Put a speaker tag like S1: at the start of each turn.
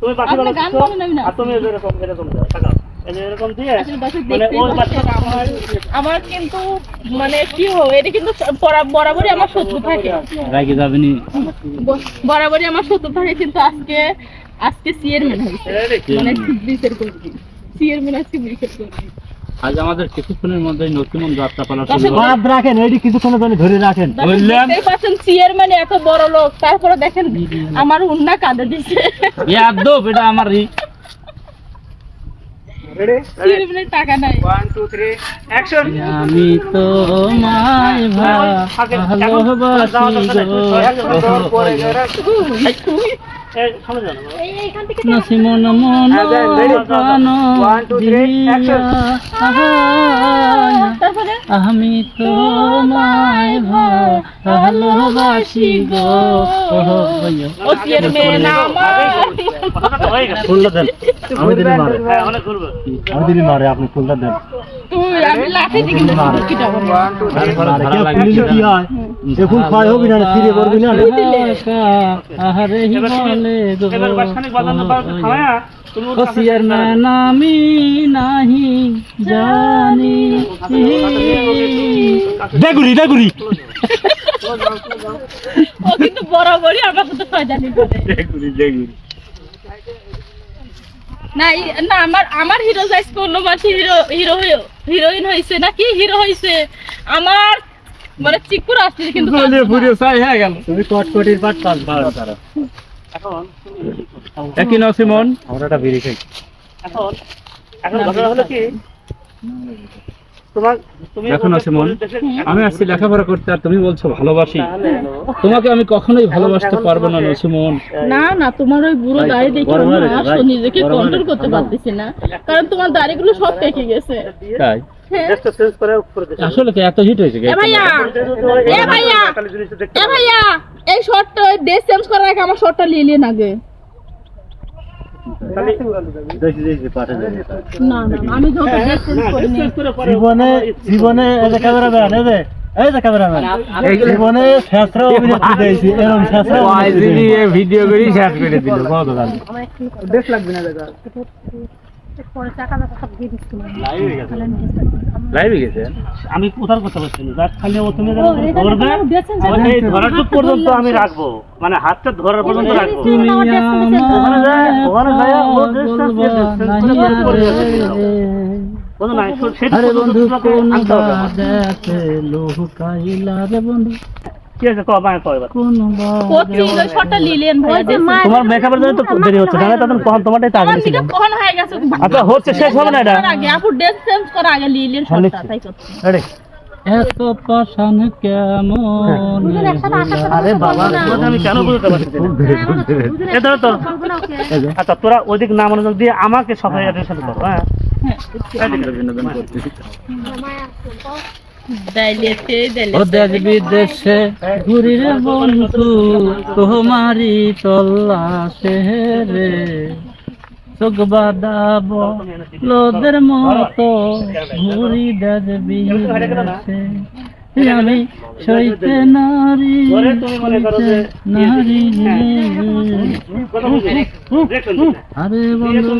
S1: তুমি। আর তুমি এরকম এরকম মানে
S2: আমার কিন্তু মানে কি হোক এটা কিন্তু বরাবরই আমার শত্রু থাকে।
S3: রাগে যাবেনি।
S2: বরাবরই আমার শত্রু থাকে কিন্তু আজকে আজকে চেয়ারম্যান হয়েছে। মানে ব্রিজের কর্মী চেয়ারম্যান আজকে ব্রিজের
S3: আজ আমাদের কিছুক্ষণের মধ্যে নতুন যাত্রা পালা শুরু হবে।
S4: বাদ রাখেন এইটি কিছুক্ষণের জন্য ধরে রাখেন
S3: বললাম।
S2: দেখতেই পাচ্ছেন চেয়ারম্যান এত বড় লোক তারপরে দেখেন আমার উন্না কাঁদে দিছে
S3: এ আদব এটা আমার আমি তো মায় ভালোবাসি মন মন আমি তোমায় ভালোবাসি গো।
S1: তো হয়ে গেছে।
S4: ফুলটা দেন। আমি দিদি মারে।
S1: অনেক ঘুরবে।
S4: আমি দিদি মারে আপনি ফুলটা দেন।
S2: তুই আমি লাঠি দিয়ে কিন্তু কিটা বলব
S4: মারে। কেউ ফুলিলে কি দেখুন ক্ষয় হবি না ফিরে করবি না।
S3: আহারে বলে গো
S1: এবার বাসখানিক বাজানো বাজাতে থামায়া, তুমি
S3: ও চেয়ারম্যান আমি নাহি জানি
S4: দেগুড়ি দেগুড়ি।
S2: ও কিন্তু বরাবরই আমার করে না না আমার আমার হিরো যাইছে অন্য মাসে হিরো হিরো হিরোইন হয়েছে নাকি হিরো হয়েছে? আমার মানে চিকুর আসছে কিন্তু
S4: তুমি কটকটির পাট পাস ভাড়া তারা।
S1: এখন
S3: একই নসিমন
S4: আমরা একটা বিড়ি খাই।
S1: এখন এখন ঘটনা হলো কি? তোমার তুমি
S3: এখন আছে মন। আমি আসছি লেখাপড়া করতে আর তুমি বলছো ভালোবাসি। তোমাকে আমি কখনোই ভালোবাসতে পারব না নসিমন
S2: না না তোমার ওই বুড়ো দাড়ি দেখে নিজেকে কন্ট্রোল করতে পারতেছি না। কারণ তোমার দাড়িগুলো সব পেকে গেছে।
S3: তাই?
S1: হবে।
S3: আসলে এত হিট হয়েছে
S2: এ ভাইয়া! এ ভাইয়া!
S1: তাহলে জিনিসটা
S2: এ ভাইয়া! এই শর্টটা ড্রেস চেঞ্জ করার আগে আমার শর্টটা নিয়ে নিন আগে।
S4: জীবনে জীবনে এই যে এই যে এই যে ক্যামেরাম্যান জীবনে শেষরা অভিনেত্রী দিয়েছি এরকম শেষরা
S3: ভিডিও করে শেষ করে দিল লাইভে গেছে।
S1: আমি কোথার কথা বলছি না খালি ও তুমি যখন ধরবে ওই এই ধরাটুক পর্যন্ত আমি রাখব। মানে হাতটা ধরার পর্যন্ত রাখব
S3: তুমি
S1: ওখানে যায় ওখানে যায় ও ড্রেসটা দিয়ে
S3: বলবা
S1: চেঞ্জ করে
S3: নাহি
S1: পরে
S3: আরে
S1: যাবে। বলো না সে- সেটা
S3: আরে
S1: পর্যন্ত
S3: বন্ধু কোন
S1: আনতে হবে আমার।
S3: বাদাতে লুকাইলা রে বন্ধু
S1: কি আছে ক মায় কয় এবার
S3: কোন
S2: কোচি ওই শর্টটা নিলেন ভাই
S1: তোমার মেকআপের জন্য তো দেরি হচ্ছে না তখন কখন তোমারটাই তো ছিল
S2: দিকে হয়ে গেছে
S1: আচ্ছা হচ্ছে শেষ হবে না এটা?
S2: আগে আপু ড্রেস চেঞ্জ করার আগে নিলেন শর্টটা তাই করছি
S1: রেডি।
S3: এত পাশান কেমন
S1: আরে বাবা আমি কেন বুঝতে পারছি? ধরো তো। আচ্ছা তোরা ওইদিক না মনোযোগ দিয়ে আমাকে সবাই অ্যাটেনশন করো হ্যাঁ?
S3: বিদেশে ঘুরি বন্ধু তোমারি তল্লাশে রে। চোখ বাদাব লোদের মতো ঘুরি বিদেশে আমি সইতে নারী নারী। আরে বন্ধু